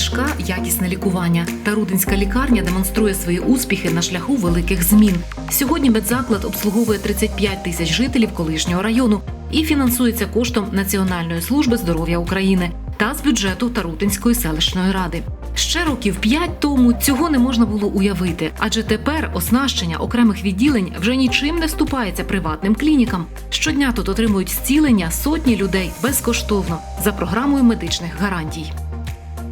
ліжка, якісне лікування. Тарутинська лікарня демонструє свої успіхи на шляху великих змін. Сьогодні медзаклад обслуговує 35 тисяч жителів колишнього району і фінансується коштом Національної служби здоров'я України та з бюджету Тарутинської селищної ради. Ще років п'ять тому цього не можна було уявити, адже тепер оснащення окремих відділень вже нічим не вступається приватним клінікам. Щодня тут отримують зцілення сотні людей безкоштовно за програмою медичних гарантій.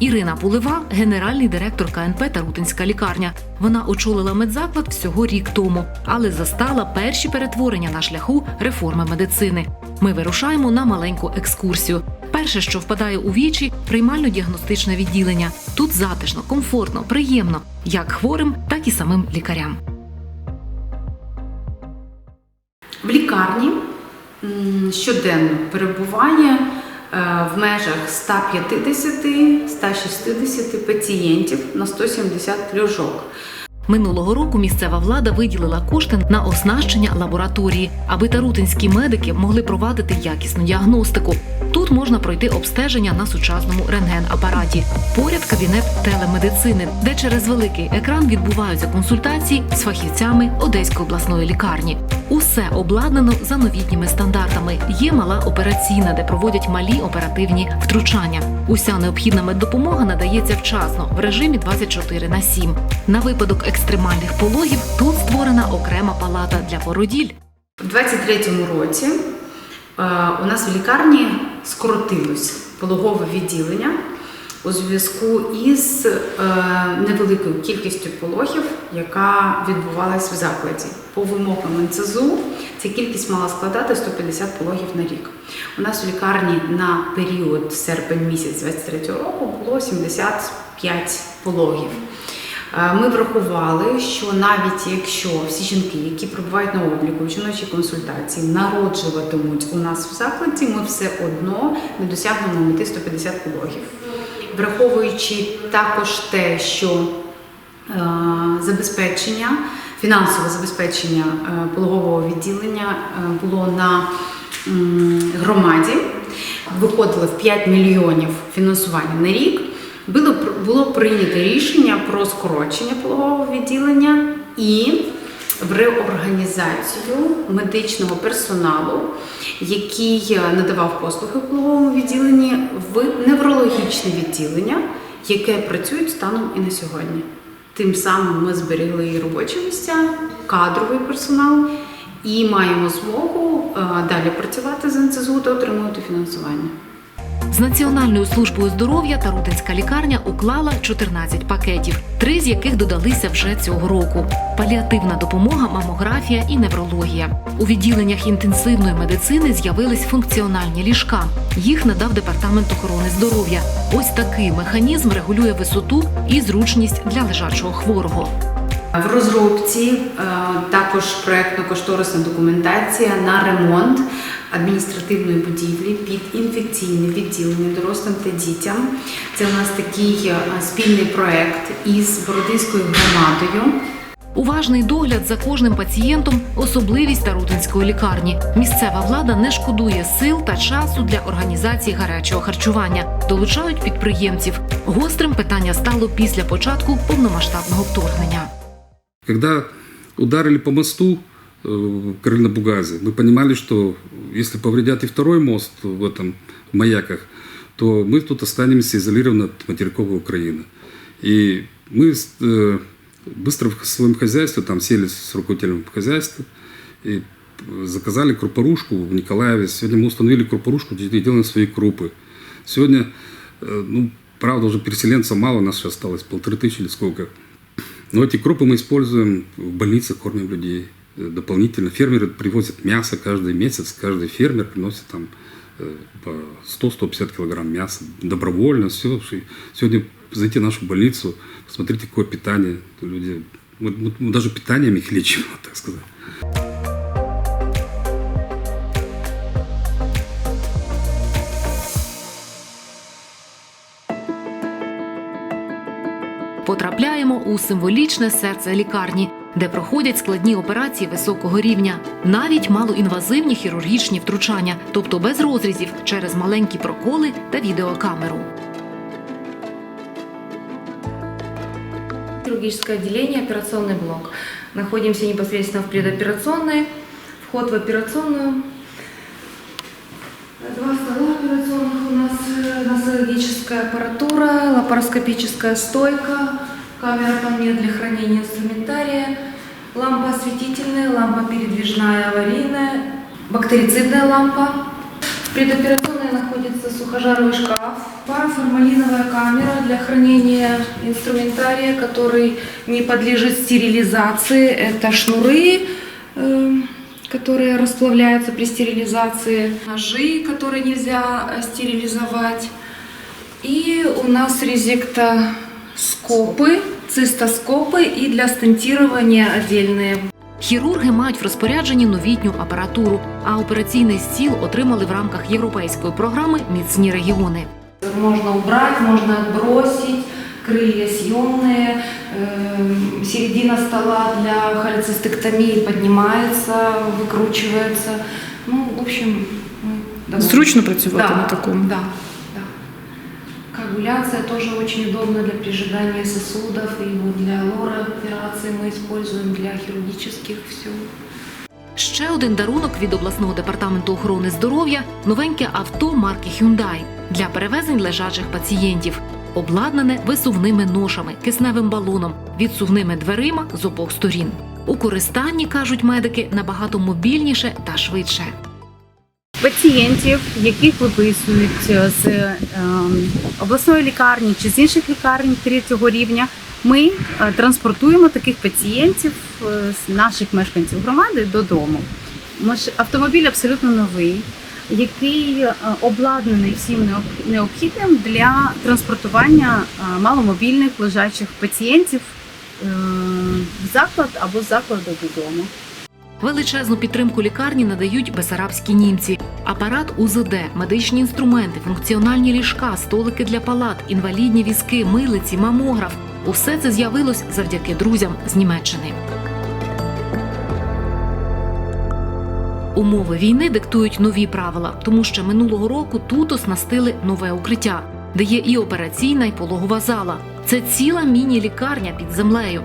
Ірина Пулева, генеральний директор КНП Тарутинська лікарня. Вона очолила медзаклад всього рік тому, але застала перші перетворення на шляху реформи медицини. Ми вирушаємо на маленьку екскурсію. Перше, що впадає у вічі, приймально-діагностичне відділення. Тут затишно, комфортно, приємно, як хворим, так і самим лікарям. В лікарні щоденно перебуває в межах 150-160 пацієнтів на 170 ліжок. Минулого року місцева влада виділила кошти на оснащення лабораторії, аби тарутинські медики могли провадити якісну діагностику. Тут можна пройти обстеження на сучасному рентген-апараті. Поряд кабінет телемедицини, де через великий екран відбуваються консультації з фахівцями Одеської обласної лікарні. Усе обладнано за новітніми стандартами. Є мала операційна, де проводять малі оперативні втручання. Уся необхідна меддопомога надається вчасно в режимі 24 на 7. На випадок екстремальних пологів тут створена окрема палата для породіль. У 23-му році е, у нас в лікарні скоротилось пологове відділення у зв'язку із е, невеликою кількістю пологів, яка відбувалась в закладі. По вимогам НЦЗУ ця кількість мала складати 150 пологів на рік. У нас в лікарні на період серпень місяць 23 року було 75 пологів. Е, Ми врахували, що навіть якщо всі жінки, які перебувають на обліку в жіночій консультації, народжуватимуть у нас в закладі, ми все одно не досягнемо мети 150 пологів. Враховуючи також те, що е, забезпечення, фінансове забезпечення е, пологового відділення було на громаді, виходило в 5 мільйонів фінансування на рік. Було, було прийнято рішення про скорочення пологового відділення і в реорганізацію медичного персоналу, який е, надавав послуги в пологовому відділенні, в неврологічне відділення, яке працює станом і на сьогодні. Тим самим ми зберегли і робочі місця, кадровий персонал і маємо змогу е, далі працювати з НЦЗУ та отримувати фінансування. З Національною службою здоров'я Тарутинська лікарня уклала 14 пакетів, три з яких додалися вже цього року: паліативна допомога, мамографія і неврологія. У відділеннях інтенсивної медицини з'явились функціональні ліжка. Їх надав департамент охорони здоров'я. Ось такий механізм регулює висоту і зручність для лежачого хворого. В розробці е, також проектно-кошторисна документація на ремонт адміністративної будівлі під інфекційне відділення дорослим та дітям. Це у нас такий е, спільний проект із Бородинською громадою. Уважний догляд за кожним пацієнтом особливість Тарутинської лікарні. Місцева влада не шкодує сил та часу для організації гарячого харчування, долучають підприємців. Гострим питання стало після початку повномасштабного вторгнення. Когда ударили по мосту Крыльно-Бугазе, мы понимали, что если повредят и второй мост в этом в маяках, то мы тут останемся изолированы от материковой Украины. И мы э, быстро в своем хозяйстве, там сели с руководителем хозяйства и заказали крупорушку в Николаеве. Сегодня мы установили крупорушку, где делаем свои крупы. Сегодня, э, ну, правда, уже переселенцев мало, нас сейчас осталось полторы тысячи или сколько. Но эти крупы мы используем в больницах, кормим людей э, дополнительно. Фермеры привозят мясо каждый месяц, каждый фермер приносит там э, по 100-150 килограмм мяса добровольно. Все. Сегодня зайти в нашу больницу, посмотрите, какое питание. Люди, мы, мы- мы даже питанием их лечим, так сказать. Потрапляємо у символічне серце лікарні, де проходять складні операції високого рівня, навіть малоінвазивні хірургічні втручання, тобто без розрізів через маленькі проколи та відеокамеру. хирургическое отделение, операционный блок. Находимся непосредственно в предоперационной, вход в операционную. Два стола операционных у нас, э, носологическая аппаратура, лапароскопическая стойка, камера по мне для хранения инструментария, лампа осветительная, лампа передвижная аварийная, бактерицидная лампа. В предоперационной находится сухожаровый шкаф, параформалиновая камера для хранения инструментария, который не подлежит стерилизации. Это шнуры, э, которые расплавляются при стерилизации, ножи, которые нельзя э, стерилизовать. И у нас резектоскопы, цистоскопы и для стентирования отдельные. Хірурги мають в розпорядженні новітню апаратуру, а операційний стіл отримали в рамках європейської програми Міцні регіони. Можно убрать, можно отбросить, крылья съемные, эм, середина стола для холецистектомии поднимается, выкручивается. Ну, в общем, мы довольны. Зручно працювати Да, на такому. Да, да. Коагуляция тоже очень удобна для прижигания сосудов, и вот для лора операции мы используем для хирургических все. Ще один дарунок від обласного департаменту охорони здоров'я новеньке авто марки Hyundai для перевезень лежачих пацієнтів, обладнане висувними ношами, кисневим балоном, відсувними дверима з обох сторін. У користанні кажуть медики набагато мобільніше та швидше. Пацієнтів, яких виписують з е, обласної лікарні чи з інших лікарень третього рівня, ми е, транспортуємо таких пацієнтів е, з наших мешканців громади додому. Автомобіль абсолютно новий, який е, обладнаний всім необ- необхідним для транспортування е, маломобільних лежачих пацієнтів е, в заклад або з закладу додому. Величезну підтримку лікарні надають бесарабські німці. Апарат УЗД, медичні інструменти, функціональні ліжка, столики для палат, інвалідні візки, милиці, мамограф. Усе це з'явилось завдяки друзям з Німеччини. Умови війни диктують нові правила, тому що минулого року тут оснастили нове укриття, де є і операційна, і пологова зала. Це ціла міні-лікарня під землею.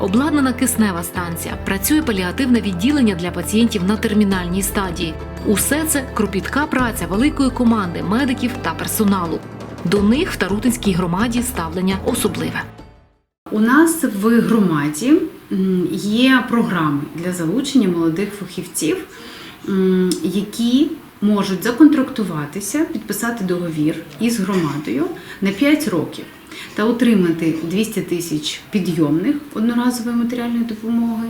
Обладнана киснева станція, працює паліативне відділення для пацієнтів на термінальній стадії. Усе це кропітка праця великої команди медиків та персоналу. До них в Тарутинській громаді ставлення особливе. У нас в громаді є програми для залучення молодих фахівців, які можуть законтрактуватися, підписати договір із громадою на 5 років та отримати 200 тисяч підйомних одноразової матеріальної допомоги.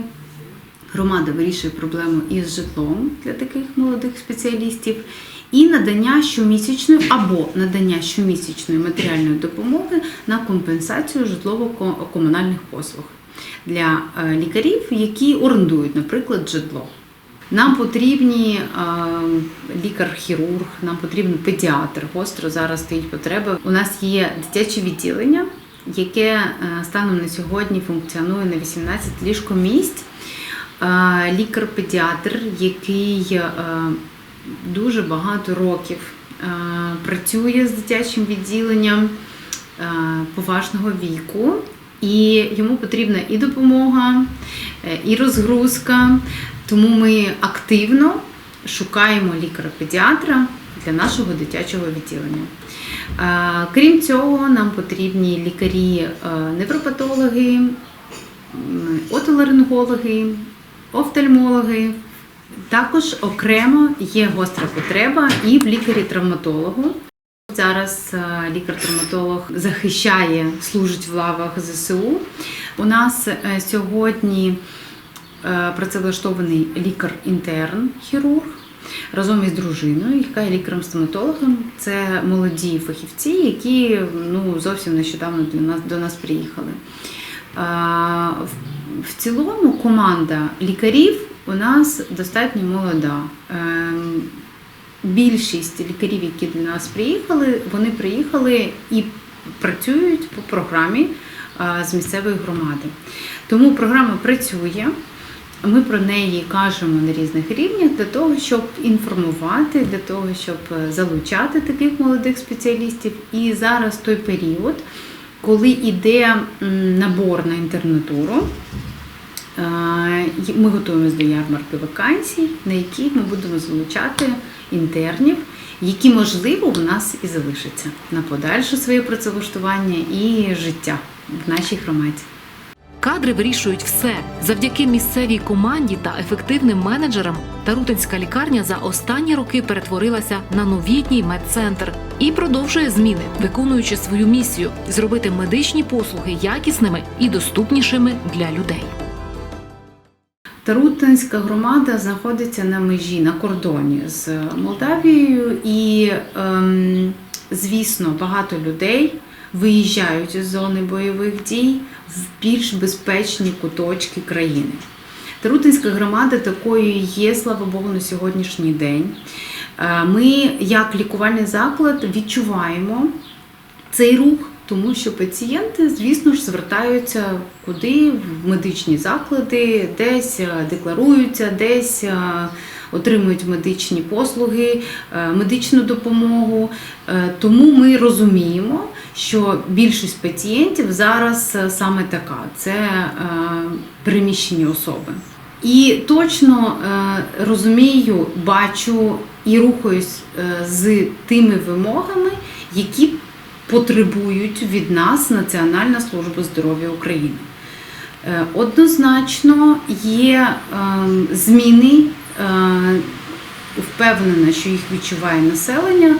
Громада вирішує проблему із житлом для таких молодих спеціалістів і надання щомісячної або надання щомісячної матеріальної допомоги на компенсацію житлово-комунальних послуг для е, лікарів, які орендують, наприклад, житло. Нам потрібні е, лікар-хірург, нам потрібен педіатр. Гостро зараз стоїть потреба. У нас є дитяче відділення, яке е, станом на сьогодні функціонує на 18 ліжкомісць. Е, Лікар-педіатр, який дуже багато років працює з дитячим відділенням поважного віку, і йому потрібна і допомога, і розгрузка. Тому ми активно шукаємо лікаря-педіатра для нашого дитячого відділення. Крім цього, нам потрібні лікарі, е, отоларингологи, офтальмологи. Також окремо є гостра потреба і в лікарі-травматологу. Зараз е, лікар-травматолог захищає, служить в лавах ЗСУ. У нас е, сьогодні працевлаштований лікар-інтерн, хірург разом із дружиною, яка є лікарем-стоматологом. Це молоді фахівці, які ну, зовсім нещодавно до нас, до нас приїхали. Е, в- В цілому команда лікарів у нас достатньо молода. Ем, Більшість лікарів, які до нас приїхали, вони приїхали і працюють по програмі е, з місцевої громади. Тому програма працює. Ми про неї кажемо на різних рівнях для того, щоб інформувати, для того, щоб е, залучати таких молодих спеціалістів. І зараз той період, Коли йде набор на інтернатуру, е, ми готуємося до ярмарки вакансій, на якій ми будемо залучати інтернів, які, можливо, у нас і залишаться на подальше своє працевлаштування і життя в нашій громаді. Кадри вирішують все завдяки місцевій команді та ефективним менеджерам. Тарутинська лікарня за останні роки перетворилася на новітній медцентр і продовжує зміни, виконуючи свою місію зробити медичні послуги якісними і доступнішими для людей. Тарутинська громада знаходиться на межі на кордоні з Молдавією, і, ем, звісно, багато людей виїжджають із зони бойових дій більш безпечні куточки країни. Тарутинська громада такою є, слава Богу, на сьогоднішній день. Е, Ми, як лікувальний заклад, відчуваємо цей рух, тому що пацієнти, звісно ж, звертаються куди в медичні заклади, десь е, декларуються, десь е, отримують медичні послуги, е, медичну допомогу. Е, Тому ми розуміємо, що більшість пацієнтів зараз е, саме така це переміщені особи. І точно розумію, бачу і рухаюсь з тими вимогами, які потребують від нас Національна служба здоров'я України. Однозначно є ем, зміни, впевнена, що їх відчуває населення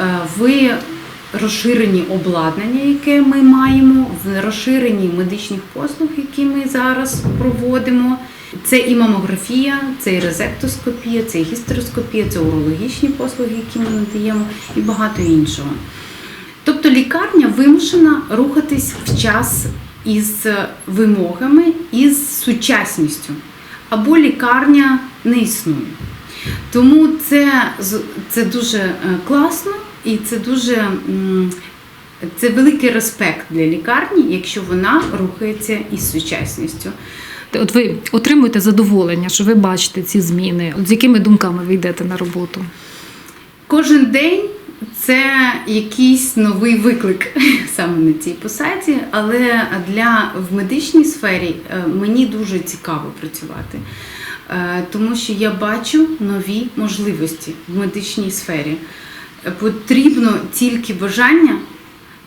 е, в розширенні обладнання, яке ми маємо, в розширенні медичних послуг, які ми зараз проводимо. Це і мамографія, це і резектоскопія, це і гістероскопія, це урологічні послуги, які ми надаємо, і багато іншого. Тобто лікарня вимушена рухатись в час із вимогами, із сучасністю, або лікарня не існує. Тому це, це дуже е, класно і це дуже це великий респект для лікарні, якщо вона рухається із сучасністю. От ви отримуєте задоволення, що ви бачите ці зміни. От з якими думками ви йдете на роботу? Кожен день це якийсь новий виклик саме на цій посаді, але для в медичній сфері е, мені дуже цікаво працювати, тому що я бачу нові можливості в медичній сфері. Е, Потрібно тільки бажання,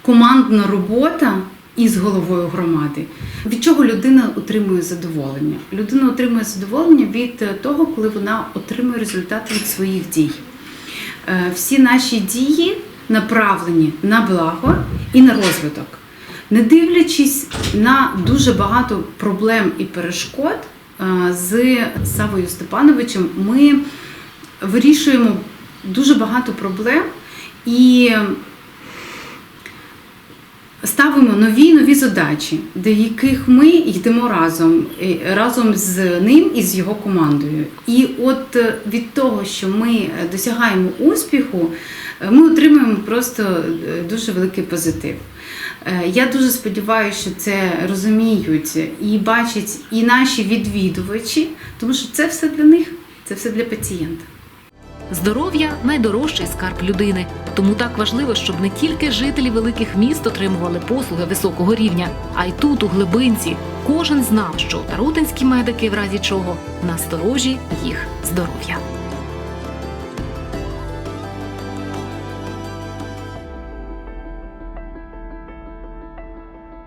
командна робота із головою громади. Від чого людина отримує задоволення? Людина отримує задоволення від е, того, коли вона отримує результат від своїх дій. Е, Всі наші дії направлені на благо і на розвиток. Не дивлячись на дуже багато проблем і перешкод, е, з Савою Степановичем ми вирішуємо дуже багато проблем і ставимо нові нові задачі, до яких ми йдемо разом, разом з ним і з його командою. І от е, від того, що ми досягаємо успіху, е, ми отримуємо просто е, дуже великий позитив. Е, Я дуже сподіваюся, що це розуміють і бачать і наші відвідувачі, тому що це все для них, це все для пацієнта. Здоров'я найдорожчий скарб людини. Тому так важливо, щоб не тільки жителі великих міст отримували послуги високого рівня, а й тут, у глибинці, кожен знав, що тарутинські медики в разі чого насторожі їх здоров'я.